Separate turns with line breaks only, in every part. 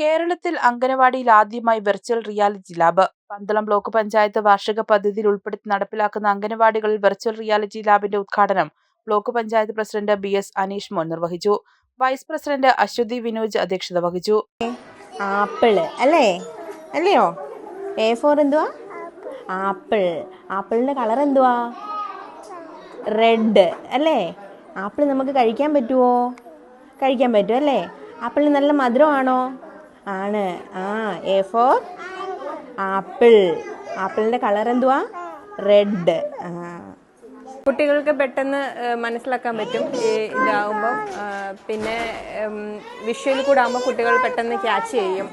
കേരളത്തിൽ അംഗനവാടിയിൽ ആദ്യമായി virtual reality lab Pandalam block panchayat വാർഷിക പദ്ധതിയിൽ ഉൾപ്പെടുത്തി നടപ്പിലാക്കുന്ന അംഗനവാടികളിൽ വെർച്വൽ റിയാലിറ്റി ലാബിന്റെ ഉദ്ഘാടനം block panchayat president B S Aneesh Mon നിർവഹിച്ചു. വൈസ് പ്രസിഡന്റ് അശ്വതി വിനോജ് അധ്യക്ഷത വഹിച്ചു.
ആപ്പിൾ അല്ലേ? അല്ലയോ? എ ഫോർ എന്തുവാ? ആപ്പിൾ. ആപ്പിളിന്റെ കളർ എന്തുവാ? റെഡ് അല്ലേ? ആപ്പിൾ നമുക്ക് കഴിക്കാൻ പറ്റുമോ കഴിക്കാൻ പറ്റുമല്ലേ ആപ്പിളിന് നല്ല മധുരമാണോ? ആണ്. ആ എ ഫോർ ആപ്പിൾ ആപ്പിളിന്റെ കളർ എന്തുവാ? റെഡ്
കുട്ടികൾക്ക് പെട്ടെന്ന് മനസ്സിലാക്കാൻ പറ്റും. ഈ ഇതാവുമ്പോൾ പിന്നെ വിഷ്വൽ കൂടെ ആകുമ്പോൾ കുട്ടികൾ പെട്ടെന്ന് ക്യാച്ച് ചെയ്യും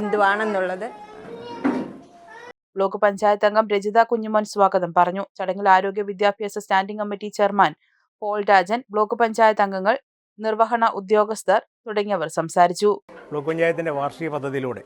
എന്തുവാണെന്നുള്ളത്.
ബ്ലോക്ക് പഞ്ചായത്ത് അംഗം രജിത കുഞ്ഞുമോൻ സ്വാഗതം പറഞ്ഞു. ചടങ്ങിൽ ആരോഗ്യ വിദ്യാഭ്യാസ standing committee chairman Paul Rajan block panchayat അംഗങ്ങൾ നിർവഹണ ഉദ്യോഗസ്ഥർ തുടങ്ങിയവർ സംസാരിച്ചു.
ബ്ലോക്ക് പഞ്ചായത്തിന്റെ വാർഷിക പദ്ധതിയിലൂടെ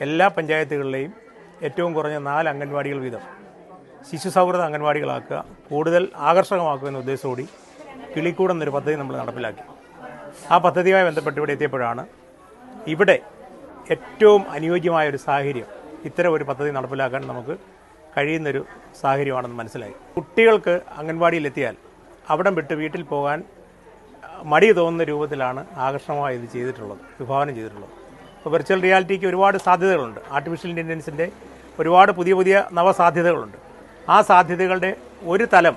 എല്ലാ പഞ്ചായത്തുകളിലെയും ഏറ്റവും കുറഞ്ഞ നാല് അംഗൻവാടികൾ വീതം ശിശു സൗഹൃദ അംഗൻവാടികളാക്കുക കൂടുതൽ ആകർഷകമാക്കുക എന്ന ഉദ്ദേശത്തോടി കിളിക്കൂട് എന്നൊരു പദ്ധതി നമ്മൾ നടപ്പിലാക്കി. ആ പദ്ധതിയുമായി ബന്ധപ്പെട്ട് ഇവിടെ എത്തിയപ്പോഴാണ് ഇവിടെ ഏറ്റവും അനുയോജ്യമായ ഒരു സാഹചര്യം ഇത്തരം ഒരു പദ്ധതി നടപ്പിലാക്കാൻ നമുക്ക് കഴിയുന്നൊരു സാഹചര്യമാണെന്ന് മനസ്സിലായി. കുട്ടികൾക്ക് അംഗൻവാടിയിലെത്തിയാൽ അവിടം വിട്ട് വീട്ടിൽ പോകാൻ മടി തോന്നുന്ന രൂപത്തിലാണ് ആകർഷണമായി ഇത് ചെയ്തിട്ടുള്ളത് വിഭാവനം ചെയ്തിട്ടുള്ളത്. ഇപ്പോൾ വെർച്വൽ റിയാലിറ്റിക്ക് ഒരുപാട് സാധ്യതകളുണ്ട്. ആർട്ടിഫിഷ്യൽ ഇന്റലിജൻസിന്റെ ഒരുപാട് പുതിയ പുതിയ നവസാധ്യതകളുണ്ട്. ആ സാധ്യതകളുടെ ഒരു തലം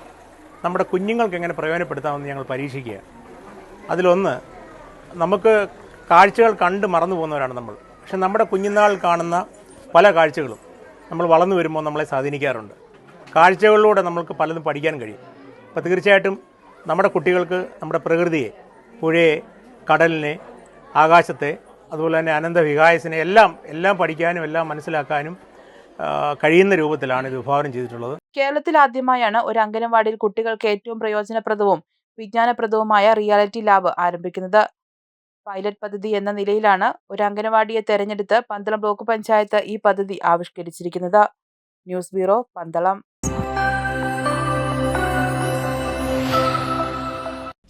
നമ്മുടെ കുഞ്ഞുങ്ങൾക്ക് എങ്ങനെ പ്രയോജനപ്പെടുത്താമെന്ന് ഞങ്ങൾ പരീക്ഷിക്കുക അതിലൊന്ന് നമുക്ക് കാഴ്ചകൾ കണ്ട് മറന്നു പോകുന്നവരാണ് നമ്മൾ. പക്ഷെ നമ്മുടെ കുഞ്ഞുനാൾ കാണുന്ന പല കാഴ്ചകളും നമ്മൾ വളർന്നു വരുമ്പോൾ നമ്മളെ സ്വാധീനിക്കാറുണ്ട്. കാഴ്ചകളിലൂടെ നമ്മൾക്ക് പലതും പഠിക്കാൻ കഴിയും. അപ്പോൾ തീർച്ചയായിട്ടും നമ്മുടെ കുട്ടികൾക്ക് നമ്മുടെ പ്രകൃതിയെ പുഴയെ കടലിനെ ആകാശത്തെ അതുപോലെ തന്നെ അനന്ത വികായസിനെ എല്ലാം എല്ലാം പഠിക്കാനും എല്ലാം മനസ്സിലാക്കാനും കഴിയുന്ന രൂപത്തിലാണ് ഇത് വിഭാവനം ചെയ്തിട്ടുള്ളത്.
കേരളത്തിൽ ആദ്യമായാണ് ഒരു അംഗനവാടിയിൽ കുട്ടികൾക്ക് ഏറ്റവും പ്രയോജനപ്രദവും വിജ്ഞാനപ്രദവുമായ റിയാലിറ്റി ലാബ് ആരംഭിക്കുന്നത്. പൈലറ്റ് പദ്ധതി എന്ന നിലയിലാണ് ഒരു അംഗനവാടിയെ തെരഞ്ഞെടുത്ത് പന്തളം ബ്ലോക്ക് പഞ്ചായത്ത് ഈ പദ്ധതി ആവിഷ്കരിച്ചിരിക്കുന്നത്. News bureau Pandalam.